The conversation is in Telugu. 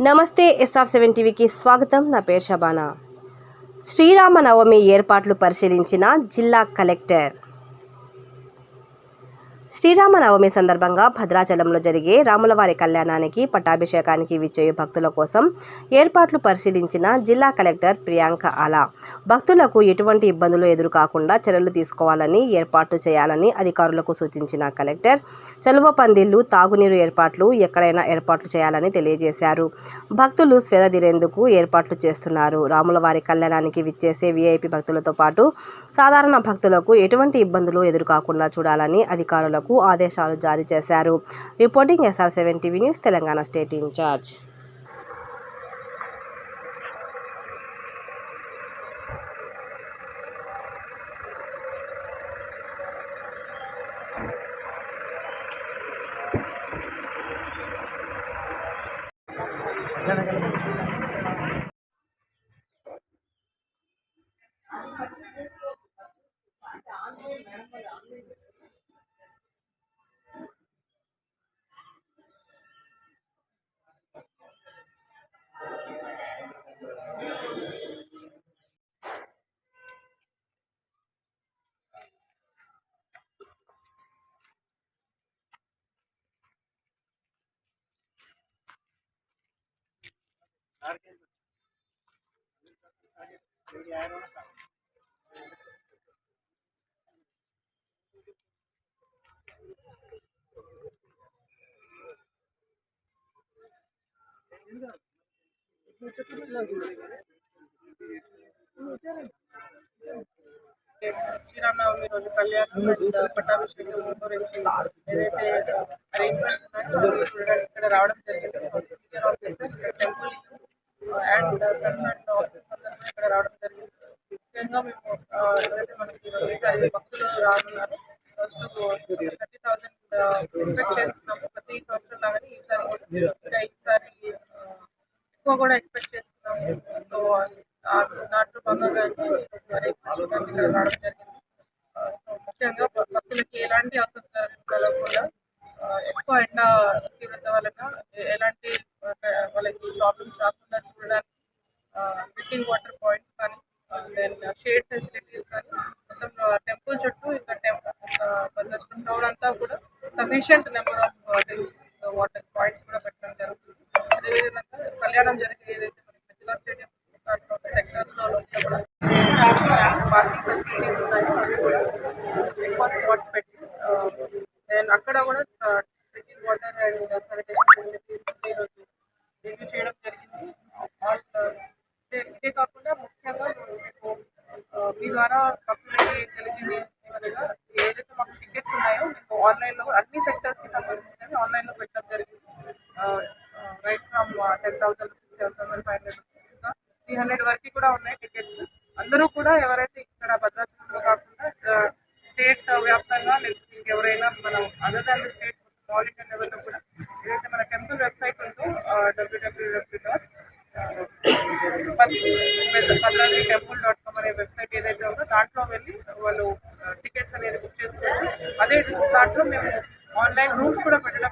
నమస్తే ఎస్ఆర్ సెవెన్ టీవీకి స్వాగతం. నా పేరు షబానా. శ్రీరామనవమి ఏర్పాట్లు పరిశీలించిన జిల్లా కలెక్టర్ శ్రీరామనవమి సందర్భంగా భద్రాచలంలో జరిగే రాములవారి కళ్యాణానికి పట్టాభిషేకానికి విచ్చేయు భక్తుల కోసం ఏర్పాట్లు పరిశీలించిన జిల్లా కలెక్టర్ ప్రియాంక ఆలా భక్తులకు ఎటువంటి ఇబ్బందులు ఎదురు కాకుండా చర్యలు తీసుకోవాలని ఏర్పాట్లు చేయాలని అధికారులకు సూచించిన కలెక్టర్ చలువ పందిళ్ళు తాగునీరు ఏర్పాట్లు ఎక్కడైనా ఏర్పాట్లు చేయాలని తెలియజేశారు. భక్తులు స్వేదతీరేందుకు ఏర్పాట్లు చేస్తున్నారు. రాములవారి కళ్యాణానికి విచ్చేసే వీఐపీ భక్తులతో పాటు సాధారణ భక్తులకు ఎటువంటి ఇబ్బందులు ఎదురుకాకుండా చూడాలని అధికారులకు ఆదేశాలు జారీ చేశారు. Reporting SR seven TV news Telangana state incharge Sriramanavami రోజు కళ్యాణం పట్టాభిషేకం గురించి ఏదైతే అరేంజ్మెంట్స్ ఉన్నాయో చూడడానికి ఇక్కడ రావడం జరిగింది. టెంపుల్ అండ్ కన్సర్న్ ఇక్కడ రావడం జరిగింది. ముఖ్యంగా మేము ఆ, ఎవరైతే మనకి భక్తులు రానున్నారు ఫస్ట్ థర్టీ థౌసండ్ ఎక్స్పెక్ట్ చేస్తున్నాము. ప్రతి సంవత్సరం లాగానే ఈసారి కూడా ఇంకా ఈసారి ఎక్కువ కూడా ఎక్స్పెక్ట్ చేస్తున్నాము. సో ఆ దాంట్లో భాగంగా మరి ఇక్కడ రావడం జరిగింది. ముఖ్యంగా భక్తులకి ఎలాంటి అసౌకర్యం కలగకుండా ఆ, ఎక్కువ ఎండ తీవ్రత వలన ఎలాంటి వాళ్ళకి ప్రాబ్లమ్స్ రాకుండా డ్రింకింగ్ వాటర్ పాయింట్స్ కానీ దెన్ షేడ్ ఫెసిలిటీస్ కానీ మొత్తం టెంపుల్ చుట్టూ ఇంకా టెంపుల్ భద్రాచలం టౌన్ అంతా కూడా sufficient number of water points కూడా పెట్టడం జరుగుతుంది. అదేవిధంగా కళ్యాణం జరిగే ఏదైతే మనకి మెజిలా స్టేడియం సెక్టర్స్లో కూడా పార్కింగ్ ఫెసిలిటీస్ ఉన్నాయో. అవి కూడా ఎక్కువ స్పాట్స్ పెట్టి దెన్ అక్కడ కూడా ద్వారా భక్తులకి తెలిసింది ఏదైతే మాకు టికెట్స్ ఉన్నాయో మీకు ఆన్లైన్లో అన్ని సెక్టర్స్కి సంబంధించినవి ఆన్లైన్లో పెట్టడం జరిగింది. Right from ten thousand rupees seven thousand five hundred rupees ఇంకా త్రీ హండ్రెడ్ వరకు కూడా ఉన్నాయి టికెట్స్ అందరూ కూడా ఎవరైతే ఇక్కడ భద్రాచలంలో కాకుండా స్టేట్ వ్యాప్తంగా లేకపోతే ఇంకెవరైనా మనం other than state all India లెవెల్లో కూడా ఏదైతే మన టెంపుల్ వెబ్సైట్ ఉందో డబ్ల్యూడబ్ల్యూడబ్ల్యూ డాట్ భద్రాద్రి టెంపుల్ మనకి ఏదైతే ఉందో దాంట్లో వెళ్ళి వాళ్ళు టికెట్స్ అనేది బుక్ చేసుకోవచ్చు. అదే దాంట్లో మేము ఆన్లైన్ రూమ్స్ కూడా పెట్టడం